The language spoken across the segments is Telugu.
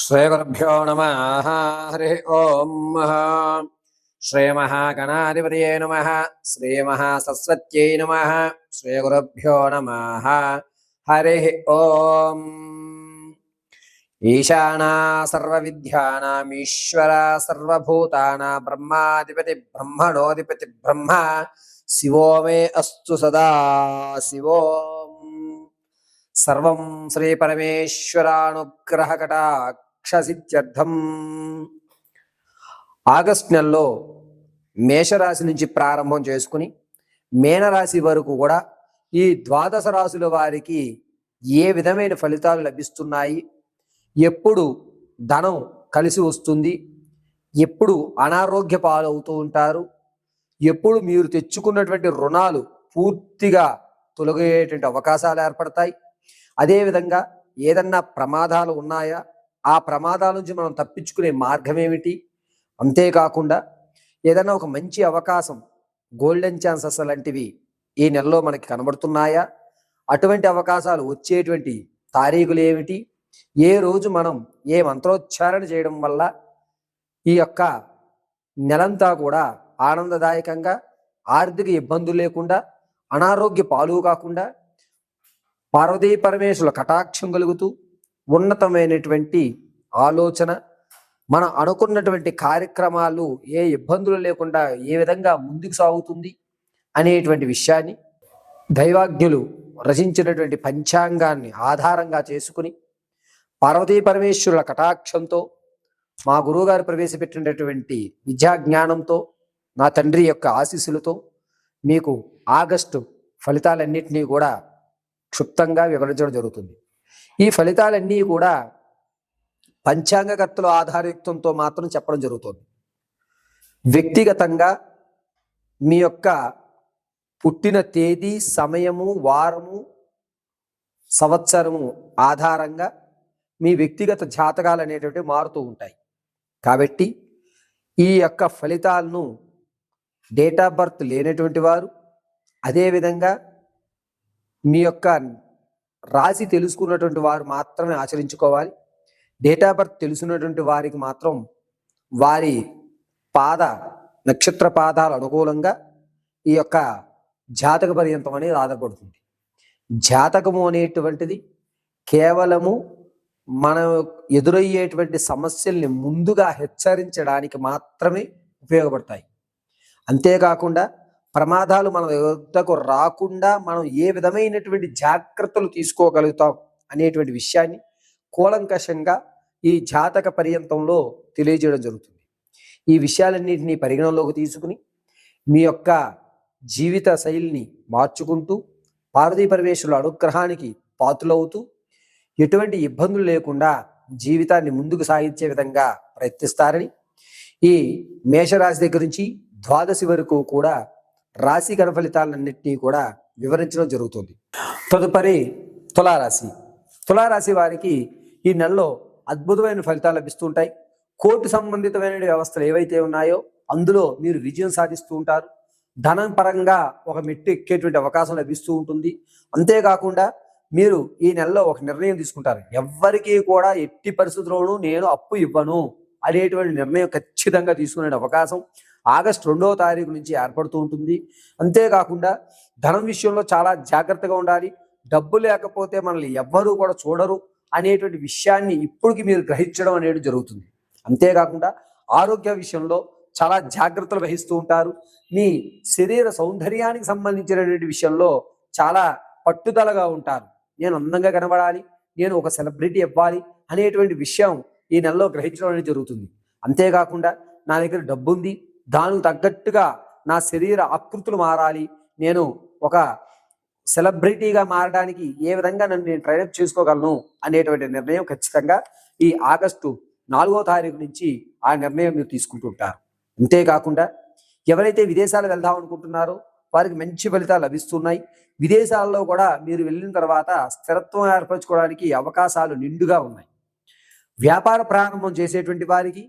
శ్రీగురుభ్యో నమ హరి ఓం శ్రీమహాగణాధిపతయే నమ శ్రీమహాసరస్వత్యై నమ శ్రీగురుభ్యో నమ హరి ఓం ఈశానా సర్వవిద్యానామీశ్వర సర్వభూతానా బ్రహ్మాధిపతి బ్రహ్మణోధిపతి బ్రహ్మ శివో మే అస్తు సదా శివోం సర్వం శ్రీ పరమేశ్వరానుగ్రహ రాక్షసిత్యర్థం. ఆగస్ట్ నెలలో మేషరాశి నుంచి ప్రారంభం చేసుకుని మేనరాశి వరకు కూడా ఈ ద్వాదశ రాశుల వారికి ఏ విధమైన ఫలితాలు లభిస్తున్నాయి? ఎప్పుడు ధనం కలిసి వస్తుంది? ఎప్పుడు అనారోగ్య పాలవుతూ ఉంటారు? ఎప్పుడు మీరు తెచ్చుకున్నటువంటి రుణాలు పూర్తిగా తొలగేటువంటి అవకాశాలు ఏర్పడతాయి? అదేవిధంగా ఏదన్నా ప్రమాదాలు ఉన్నాయా? ఆ ప్రమాదాల నుంచి మనం తప్పించుకునే మార్గం ఏమిటి అంతేకాకుండా ఏదైనా ఒక మంచి అవకాశం గోల్డెన్ ఛాన్సెస్ లాంటివి ఈ నెలలో మనకి కనబడుతున్నాయా? అటువంటి అవకాశాలు వచ్చేటువంటి తారీఖులు ఏమిటి? ఏ రోజు మనం ఏ మంత్రోచ్చారణ చేయడం వల్ల ఈ యొక్క నెలంతా కూడా ఆనందదాయకంగా ఆర్థిక ఇబ్బందులు లేకుండా అనారోగ్య పాలు కాకుండా పార్వతీ పరమేశ్వరుల కటాక్షం కలుగుతూ ఉన్నతమైనటువంటి ఆలోచన మనం అనుకున్నటువంటి కార్యక్రమాలు ఏ ఇబ్బందులు లేకుండా ఏ విధంగా ముందుకు సాగుతుంది అనేటువంటి విషయాన్ని దైవాజ్ఞులు రచించినటువంటి పంచాంగాన్ని ఆధారంగా చేసుకుని పార్వతీ పరమేశ్వరుల కటాక్షంతో మా గురువుగారు ప్రవేశపెట్టినటువంటి విద్యా జ్ఞానంతో నా తండ్రి యొక్క ఆశీస్సులతో మీకు ఆగస్టు ఫలితాలన్నింటినీ కూడా క్షుప్తంగా వివరించడం జరుగుతుంది. ఈ ఫలితాలన్నీ కూడా పంచాంగకర్తల ఆధారయుక్తంతో మాత్రం చెప్పడం జరుగుతుంది. వ్యక్తిగతంగా మీ యొక్క పుట్టిన తేదీ సమయము వారము సంవత్సరము ఆధారంగా మీ వ్యక్తిగత జాతకాలు అనేటువంటివి మారుతూ ఉంటాయి. కాబట్టి ఈ యొక్క ఫలితాలను డేట్ ఆఫ్ బర్త్ లేనటువంటి వారు అదేవిధంగా మీ యొక్క రాసి తెలుసుకున్నటువంటి వారు మాత్రమే ఆచరించుకోవాలి. డేట్ ఆఫ్ బర్త్ తెలుసున్నటువంటి వారికి మాత్రం వారి పాద నక్షత్ర పాదాలు అనుకూలంగా ఈ యొక్క జాతక పర్యంతం అనేది ఆధారపడుతుంది. జాతకము అనేటువంటిది కేవలము మన ఎదురయ్యేటువంటి సమస్యల్ని ముందుగా హెచ్చరించడానికి మాత్రమే ఉపయోగపడతాయి. అంతేకాకుండా ప్రమాదాలు మన వద్దకు రాకుండా మనం ఏ విధమైనటువంటి జాగ్రత్తలు తీసుకోగలుగుతాం అనేటువంటి విషయాన్ని కూలంకషంగా ఈ జాతక పర్యంతంలో తెలియజేయడం జరుగుతుంది. ఈ విషయాలన్నింటినీ పరిగణనలోకి తీసుకుని మీ యొక్క జీవిత శైలిని మార్చుకుంటూ పార్వతీ పరమేశ్వరుల అనుగ్రహానికి పాతులవుతూ ఎటువంటి ఇబ్బందులు లేకుండా జీవితాన్ని ముందుకు సాగించే విధంగా ప్రయత్నిస్తారని ఈ మేషరాశి దగ్గర నుంచి ద్వాదశి వరకు కూడా రాశి గణ ఫలితాలన్నింటినీ కూడా వివరించడం జరుగుతుంది. తదుపరి తులారాశి. తులారాశి వారికి ఈ నెలలో అద్భుతమైన ఫలితాలు లభిస్తుంటాయి. కోర్టు సంబంధితమైన వ్యవస్థలు ఏవైతే ఉన్నాయో అందులో మీరు విజయం సాధిస్తూ ఉంటారు. ధనం పరంగా ఒక మెట్టు ఎక్కేటువంటి అవకాశం లభిస్తూ ఉంటుంది. అంతేకాకుండా మీరు ఈ నెలలో ఒక నిర్ణయం తీసుకుంటారు. ఎవ్వరికీ కూడా ఎట్టి పరిస్థితుల్లోనూ నేను అప్పు ఇవ్వను. అనేటువంటి నిర్ణయం ఖచ్చితంగా తీసుకునే అవకాశం ఆగస్ట్ రెండవ తారీఖు నుంచి ఏర్పడుతూ ఉంటుంది. అంతేకాకుండా ధనం విషయంలో చాలా జాగ్రత్తగా ఉండాలి. డబ్బు లేకపోతే మనల్ని ఎవ్వరూ కూడా చూడరు అనేటువంటి విషయాన్ని ఇప్పటికి మీరు గ్రహించడం అనేది జరుగుతుంది. అంతేకాకుండా ఆరోగ్య విషయంలో చాలా జాగ్రత్తలు వహిస్తూ ఉంటారు. మీ శరీర సౌందర్యానికి సంబంధించినటువంటి విషయంలో చాలా పట్టుదలగా ఉంటారు. నేను అందంగా కనబడాలి. నేను ఒక సెలబ్రిటీ ఇవ్వాలి అనేటువంటి విషయం ఈ నెలలో గ్రహించడం అనేది జరుగుతుంది. అంతేకాకుండా నా దగ్గర డబ్బు ఉంది దానికి తగ్గట్టుగా నా శరీర ఆకృతులు మారాలి నేను ఒక సెలబ్రిటీగా మారడానికి ఏ విధంగా నన్ను నేను ట్రైనప్ చేసుకోగలను అనేటువంటి నిర్ణయం ఖచ్చితంగా ఈ ఆగస్టు నాలుగో తారీఖు నుంచి ఆ నిర్ణయం మీరు తీసుకుంటుంటారు అంతేకాకుండా ఎవరైతే విదేశాలు వెళ్దాం అనుకుంటున్నారో వారికి మంచి ఫలితాలు లభిస్తున్నాయి. విదేశాల్లో కూడా మీరు వెళ్ళిన తర్వాత స్థిరత్వం ఏర్పరచుకోవడానికి అవకాశాలు నిండుగా ఉన్నాయి. వ్యాపార ప్రారంభం చేసేటువంటి వారికి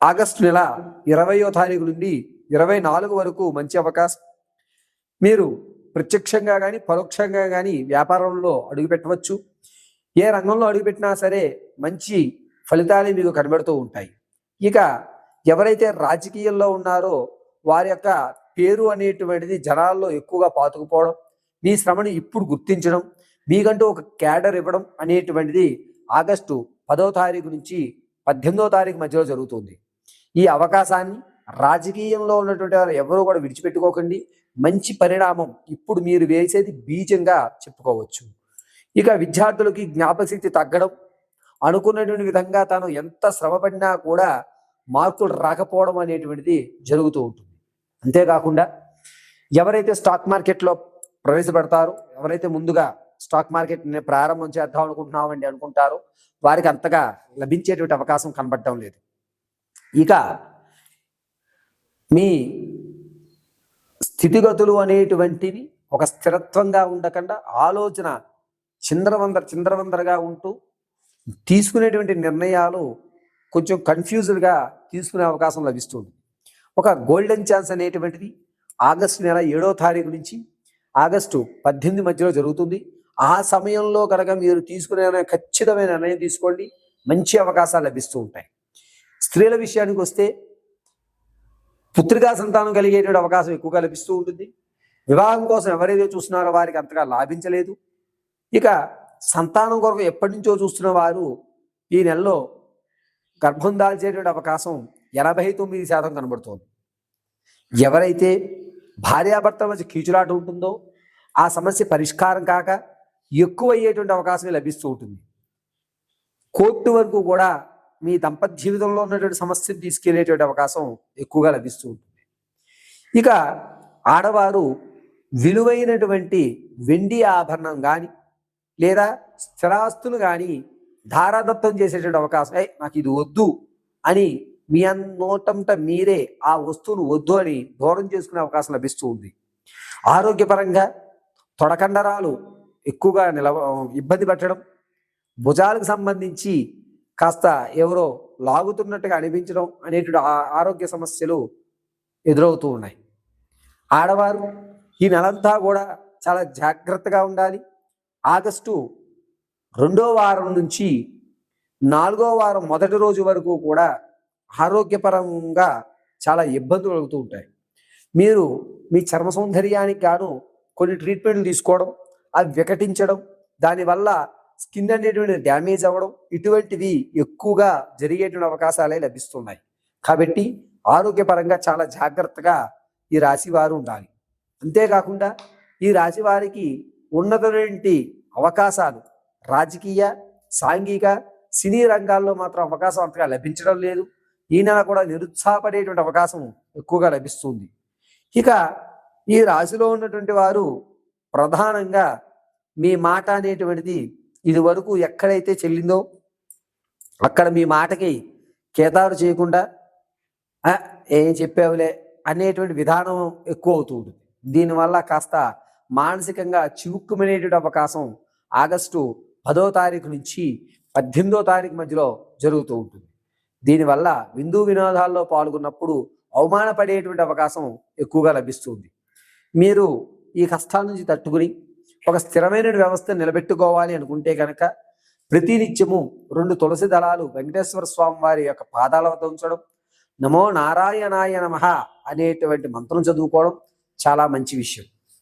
ఆగస్టు నెల ఇరవయో తారీఖు నుండి ఇరవై నాలుగు వరకు మంచి అవకాశం. మీరు ప్రత్యక్షంగా కానీ పరోక్షంగా కానీ వ్యాపారంలో అడుగుపెట్టవచ్చు ఏ రంగంలో అడుగుపెట్టినా సరే మంచి ఫలితాలు మీకు కనబడుతూ ఉంటాయి. ఇక ఎవరైతే రాజకీయాల్లో ఉన్నారో వారి యొక్క పేరు అనేటువంటిది జనాల్లో ఎక్కువగా పాతుకుపోవడం మీ శ్రమని ఇప్పుడు గుర్తించడం మీకంటూ ఒక క్యాడర్ ఇవ్వడం అనేటువంటిది ఆగస్టు పదో తారీఖు నుంచి పద్దెనిమిదో తారీఖు మధ్యలో జరుగుతుంది. ఈ అవకాశాన్ని రాజకీయంలో ఉన్నటువంటి వారు ఎవరూ కూడా విడిచిపెట్టుకోకండి. మంచి పరిణామం ఇప్పుడు మీరు వేసేది బీజంగా చెప్పుకోవచ్చు. ఇక విద్యార్థులకి జ్ఞాపకశక్తి తగ్గడం అనుకున్నటువంటి విధంగా తాను ఎంత శ్రమపడినా కూడా మార్కులు రాకపోవడం అనేటువంటిది జరుగుతూ ఉంటుంది. అంతేకాకుండా ఎవరైతే స్టాక్ మార్కెట్లో ప్రవేశపెడతారో ఎవరైతే ముందుగా స్టాక్ మార్కెట్ ప్రారంభం చేద్దాం అనుకుంటున్నామండి అనుకుంటారు. వారికి అంతగా లభించేటువంటి అవకాశం కనబడటం లేదు. ఇక మీ స్థితిగతులు అనేటువంటివి ఒక స్థిరత్వంగా ఉండకుండా ఆలోచన చిందరవందర చిందరవందరగా ఉంటూ తీసుకునేటువంటి నిర్ణయాలు కొంచెం కన్ఫ్యూజ్డ్గా తీసుకునే అవకాశం లభిస్తుంది. ఒక గోల్డెన్ ఛాన్స్ అనేటువంటిది ఆగస్టు నెల ఏడో తారీఖు నుంచి ఆగస్టు పద్దెనిమిది మధ్యలో జరుగుతుంది. ఆ సమయంలో కనుక మీరు తీసుకునే ఖచ్చితమైన నిర్ణయం తీసుకోండి. మంచి అవకాశాలు లభిస్తూ ఉంటాయి. స్త్రీల విషయానికి వస్తే పుత్రికా సంతానం కలిగేటువంటి అవకాశం ఎక్కువగా లభిస్తూ ఉంటుంది. వివాహం కోసం ఎవరైతే చూస్తున్నారో వారికి అంతగా లాభించలేదు. ఇక సంతానం కొరకు ఎప్పటి నుంచో చూస్తున్న వారు ఈ నెలలో గర్భం దాల్చేటువంటి అవకాశం ఎనభై తొమ్మిది శాతం కనబడుతోంది. ఎవరైతే భార్యాభర్తల మధ్య కీచులాట ఉంటుందో ఆ సమస్య పరిష్కారం కాక ఎక్కువ అయ్యేటువంటి అవకాశం లభిస్తూ ఉంటుంది. కోర్టు వరకు కూడా మీ దంపతి జీవితంలో ఉన్నటువంటి సమస్యను తీసుకెళ్ళేటువంటి అవకాశం ఎక్కువగా లభిస్తూ ఉంటుంది. ఇక ఆడవారు విలువైనటువంటి వెండి ఆభరణం కానీ లేదా స్థిరాస్తులు కానీ ధారాదత్తం చేసేటువంటి అవకాశం ఏ నాకు ఇది వద్దు అని మీ నోటంట మీరే ఆ వస్తువును వద్దు అని దూరం చేసుకునే అవకాశం లభిస్తూ ఉంది. ఆరోగ్యపరంగా తొడకండరాలు ఎక్కువగా నిలవ ఇబ్బంది పెట్టడం భుజాలకు సంబంధించి కాస్త ఎవరో లాగుతున్నట్టుగా అనిపించడం అనేటువంటి ఆ- ఆరోగ్య సమస్యలు ఎదురవుతూ ఉన్నాయి. ఆడవారు ఈ నెలంతా కూడా చాలా జాగ్రత్తగా ఉండాలి. ఆగస్టు రెండో వారం నుంచి నాలుగో వారం మొదటి రోజు వరకు కూడా ఆరోగ్యపరంగా చాలా ఇబ్బందులు కలుగుతూ ఉంటాయి. మీరు మీ చర్మ సౌందర్యానికి గాను కొన్ని ట్రీట్మెంట్లు తీసుకోవడం అవి వికటించడం దానివల్ల స్కిన్ అనేటువంటి డ్యామేజ్ అవ్వడం ఇటువంటివి ఎక్కువగా జరిగేటువంటి అవకాశాలే లభిస్తున్నాయి. కాబట్టి ఆరోగ్యపరంగా చాలా జాగ్రత్తగా ఈ రాశి వారు ఉండాలి. అంతేకాకుండా ఈ రాశి వారికి అవకాశాలు రాజకీయ సాంఘిక సినీ రంగాల్లో మాత్రం అవకాశం అంతగా లభించడం లేదు. ఈ నెల కూడా నిరుత్సాహపడేటువంటి అవకాశం ఎక్కువగా లభిస్తుంది. ఇక ఈ రాశిలో ఉన్నటువంటి వారు ప్రధానంగా మీ మాట అనేటువంటిది ఇది వరకు ఎక్కడైతే చెల్లిందో అక్కడ మీ మాటకి కేతారు చేయకుండా ఏం చెప్పావులే అనేటువంటి విధానం ఎక్కువ అవుతూ ఉంటుంది. దీనివల్ల కాస్త మానసికంగా చివుక్కుమనేటువంటి అవకాశం ఆగస్టు పదో తారీఖు నుంచి పద్దెనిమిదో తారీఖు మధ్యలో జరుగుతూ ఉంటుంది. దీనివల్ల విందు వినోదాల్లో పాల్గొన్నప్పుడు అవమానపడేటువంటి అవకాశం ఎక్కువగా లభిస్తుంది మీరు ఈ కష్టాల నుంచి తట్టుకుని ఒక స్థిరమైన వ్యవస్థ నిలబెట్టుకోవాలి అనుకుంటే కనుక ప్రతినిత్యము రెండు తులసి దళాలు వెంకటేశ్వర స్వామి వారి యొక్క పాదాల వద్ద ఉంచడం నమో నారాయణాయ నమః అనేటువంటి మంత్రం చదువుకోవడం చాలా మంచి విషయం.